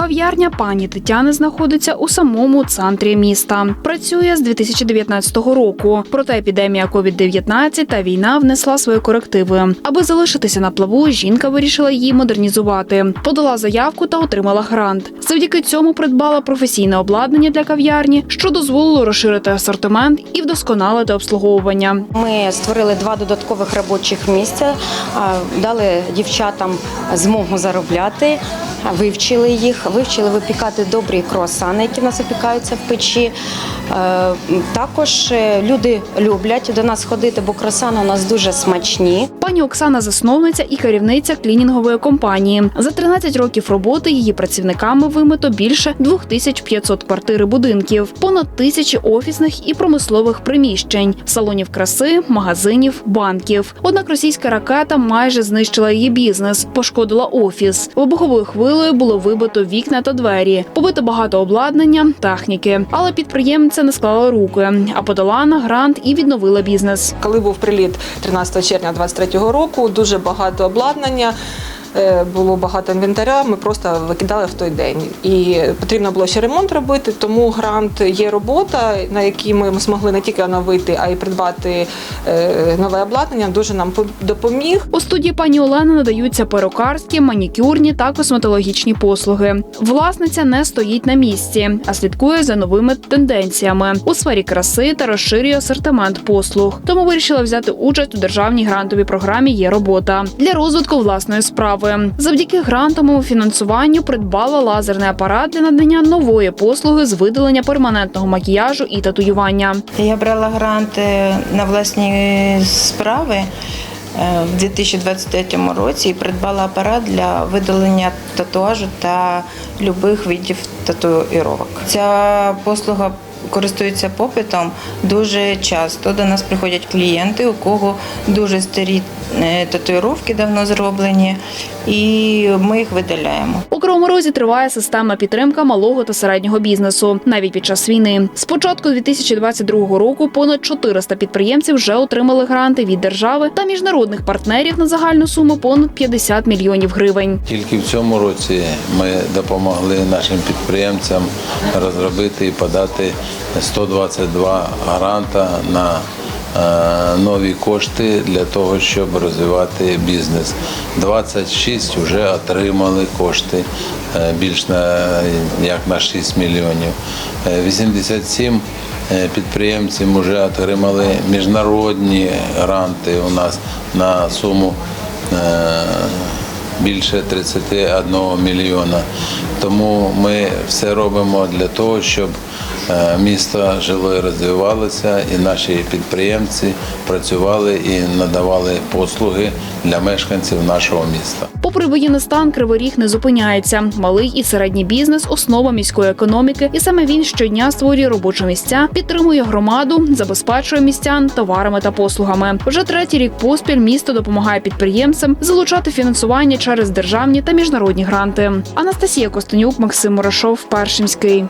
Кав'ярня пані Тетяни знаходиться у самому центрі міста. Працює з 2019 року. Проте епідемія COVID-19 та війна внесла свої корективи. Аби залишитися на плаву, жінка вирішила її модернізувати. Подала заявку та отримала грант. Завдяки цьому придбала професійне обладнання для кав'ярні, що дозволило розширити асортимент і вдосконалити обслуговування. Ми створили два додаткових робочих місця, дали дівчатам змогу заробляти, вивчили їх, вивчили випікати добрі круасани, які в нас випікаються в печі. Е, Також е, люди люблять до нас ходити, бо круасани у нас дуже смачні. Пані Оксана засновниця і керівниця клінінгової компанії. За 13 років роботи її працівниками вимито більше 2500 квартир і будинків, понад тисячі офісних і промислових приміщень, салонів краси, магазинів, банків. Однак російська ракета майже знищила її бізнес, пошкодила офіс. Вибуховою хвилею було вибито вікна та двері, побито багато обладнання, техніки. Але підприємця не склала руки, а подала на грант і відновила бізнес. Коли був приліт 13 червня 23-го року, дуже багато обладнання. Е, Було багато інвентаря, ми просто викидали в той день. І потрібно було ще ремонт робити, тому грант є робота, на якій ми змогли не тільки оновити, а й придбати е, нове обладнання. Дуже нам по- допоміг. У студії пані Олени надаються перукарські, манікюрні та косметологічні послуги. Власниця не стоїть на місці, а слідкує за новими тенденціями у сфері краси та розширює асортимент послуг. Тому вирішила взяти участь у державній грантовій програмі Є робота для розвитку власної справи. Завдяки грантовому фінансуванню придбала лазерний апарат для надання нової послуги з видалення перманентного макіяжу і татуювання. Я брала гранти на власні справи е, в 2023 році і придбала апарат для видалення татуажу та любих видів татуїровок. Ця послуга користується попитом дуже часто. До нас приходять клієнти, у кого дуже старі е, татуїровки давно зроблені, і ми їх видаляємо. У Кривому Розі триває системна підтримка малого та середнього бізнесу навіть під час війни. З початку 2022 року понад 400 підприємців вже отримали гранти від держави та міжнародних партнерів на загальну суму понад 50 мільйонів гривень. Тільки в цьому році ми допомогли нашим підприємцям розробити і подати 122 гранта на е, нові кошти для того, щоб розвивати бізнес. 26 вже отримали кошти е, більш на як на 6 мільйонів. Е, 87 е, підприємців вже отримали міжнародні гранти у нас на суму. більше 31 мільйона. Тому ми все робимо для того, щоб місто жило і розвивалося, і наші підприємці працювали і надавали послуги для мешканців нашого міста. Попри воєнний стан, Кривий Ріг не зупиняється. Малий і середній бізнес основа міської економіки, і саме він щодня створює робочі місця, підтримує громаду, забезпечує містян товарами та послугами. Вже третій рік поспіль місто допомагає підприємцям залучати фінансування через державні та міжнародні гранти. Анастасія Костенюк, Максим Мурашов, Першимський.